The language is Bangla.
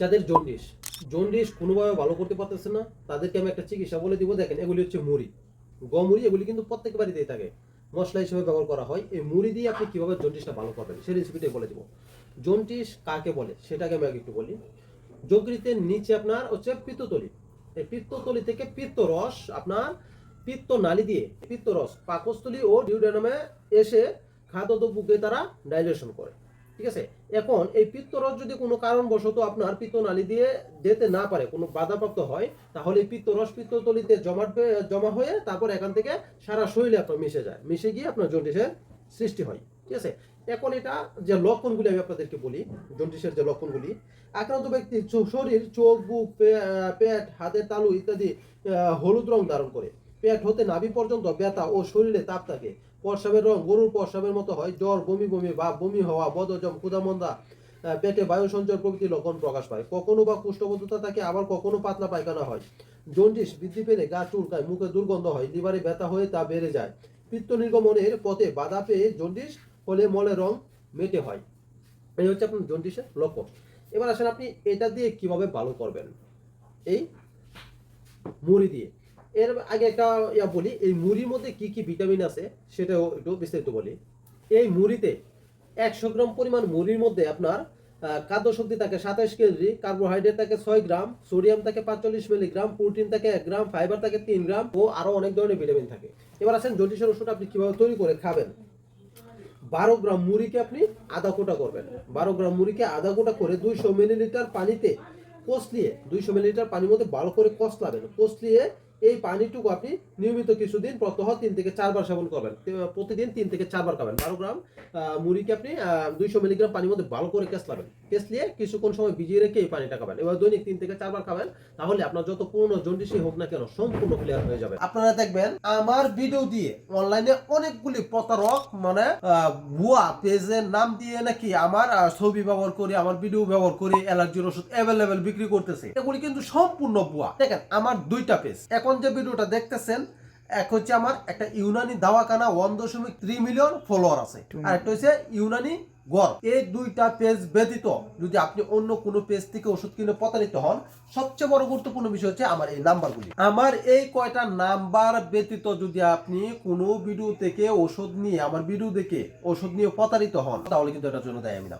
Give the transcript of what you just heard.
যাদের জন্ডিস জন্ডিস কোনোভাবে ভালো করতে পারতেছে না, তাদেরকে আমি একটা চিকিৎসা বলে দিব। দেখেন, এগুলি হচ্ছে মুড়ি। গমুড়ি এগুলি কিন্তু প্রত্যেক বাড়িতেই থাকে। মশলা হিসেবে ব্যবহার করা হয়। এই মুড়ি দিয়ে আপনি কীভাবে জন্ডিসটা ভালো করবেন, সেই রেসিপিটাই বলে দিব। জন্ডিস কাকে বলে, সেটাকে আমি আগে একটু বলি। যকৃতের নিচে আপনার হচ্ছে পিত্ততলি এই পিত্ততলি থেকে পিত্ত রস আপনার পিত্ত নালী দিয়ে পিত্ত রস পাকস্থলী ও ডিউডেনামে এসে খাদ্য বুকে তারা ডাইজেশন করে। ঠিক আছে? এখন এই পিত্তরস যদি কোনো কারণবশত আপনার পিত্ত নালী দিয়ে যেতে না পারে, কোনো বাধাপ্রাপ্ত হয়, তাহলে এই পিত্তরস পিত্ততলিতে জমা জমা হয়ে তারপর এখান থেকে সারা শরীরে আপনার মিশে যায়। মিশে গিয়ে আপনার জন্ডিসের সৃষ্টি হয়। ঠিক আছে? এখন এটা যে লক্ষণগুলি আমি আপনাদেরকে বলি, জন্ডিসের যে লক্ষণগুলি, আক্রান্ত ব্যক্তির শরীর, চোখ, বুক পেট, হাতের তালু ইত্যাদি হলুদ রং ধারণ করে। পেট হতে নাভি পর্যন্ত ব্যথা ও শরীরে তাপ থাকে। প্রস্রাবের রং গরুর প্রস্রাবের মতো হয়। জ্বর, বমি বমি বা বমি হওয়া বদজম ক্ষুধামন্দা, পেটে বায়ু সঞ্চয় প্রভৃতি লক্ষণ প্রকাশ পায়। কখনো বা কুষ্ঠবদ্ধতা থাকে, আবার কখনো পাতলা পায়খানা হয়। জন্ডিস বৃদ্ধি পেলে গা চুলকায়, মুখে দুর্গন্ধ হয়, লিভারে ব্যথা হয়ে তা বেড়ে যায়। পিত্ত নির্গমনের পথে বাধা পেয়ে জন্ডিস হলে মলে রং মেটে হয়। এই হচ্ছে আপনার জন্ডিসের লক্ষণ। এবার আসেন আপনি এটা দিয়ে কীভাবে ভালো করবেন? এই মুড়ি দিয়ে। এর আগে একটা ইয়া বলি, এই মুড়ির মধ্যে কি কি ভিটামিন আছে সেটাও একটু বিস্তারিত বলি। এই মুড়িতে একশো গ্রাম পরিমাণ মুড়ির মধ্যে আপনার খাদ্য শক্তি থাকে সাতাশ কেজি কার্বোহাইড্রেট থাকে ছয় গ্রাম সোডিয়াম থাকে পাঁচচল্লিশ মিলিগ্রাম প্রোটিন থাকে এক গ্রাম ফাইবার থাকে তিন গ্রাম ও আরও অনেক ধরনের ভিটামিন থাকে। এবার আসেন জন্ডিসের ওষুধ আপনি কীভাবে তৈরি করে খাবেন। বারো গ্রাম মুড়িকে আপনি আধা কোটা করবেন। বারো গ্রাম মুড়িকে আধা কোটা করে দুইশো মিলিলিটার পানিতে কষলিয়ে, দুইশো মিলিলিটার পানির মধ্যে ভালো করে কষলাবেন। কষলিয়ে এই পানিটুকু আপনি নিয়মিত কিছুদিন প্রত্যহ তিন থেকে চারবার সেবন করবেন। প্রতিদিন তিন থেকে চারবার খাবেন। বারো গ্রাম মুড়িকে আপনি দুইশো মিলিগ্রাম পানির মধ্যে ভালো করে কেসলাবেন কেসলিয়ে কিছুক্ষণ সময় ভিজিয়ে রেখে এই পানিটা খাবেন। এবার দৈনিক তিন থেকে চারবার খাবেন, তাহলে আপনার যত পুরনো জন্ডিসই হোক না কেন সম্পূর্ণ ক্লিয়ার হয়ে যাবে। আপনারা দেখবেন, আমার ভিডিও দিয়ে অনলাইনে অনেকগুলি প্রতারক মানে ভুয়া পেজের নাম দিয়ে নাকি আমার ছবি ব্যবহার করে, আমার ভিডিও ব্যবহার করে অ্যালার্জির ওষুধ অ্যাভেলেবেল বিক্রি করতেছে। এগুলি কিন্তু সম্পূর্ণ ভুয়া। দেখেন, আমার দুইটা পেজ এখন যে ভিডিওটা দেখতেছেন এক হচ্ছে আমার একটা ইউনানি দাওয়াখানা ওয়ান দশমিক থ্রি মিলিয়ন ফলোয়ার আছে। আর একটা হচ্ছে ইউনানি গড়। এই দুইটা পেজ ব্যতীত যদি আপনি অন্য কোনো পেজ থেকে ওষুধ কিনে প্রতারিত হন সবচেয়ে বড় গুরুত্বপূর্ণ বিষয় হচ্ছে আমার এই নাম্বারগুলি। আমার এই কয়টা নাম্বার ব্যতীত যদি আপনি কোনো ভিডিও থেকে ওষুধ নিয়ে আমার ভিডিও দেখে ওষুধ নিয়ে প্রতারিত হন তাহলে কিন্তু এটার জন্য দেয় আমি না।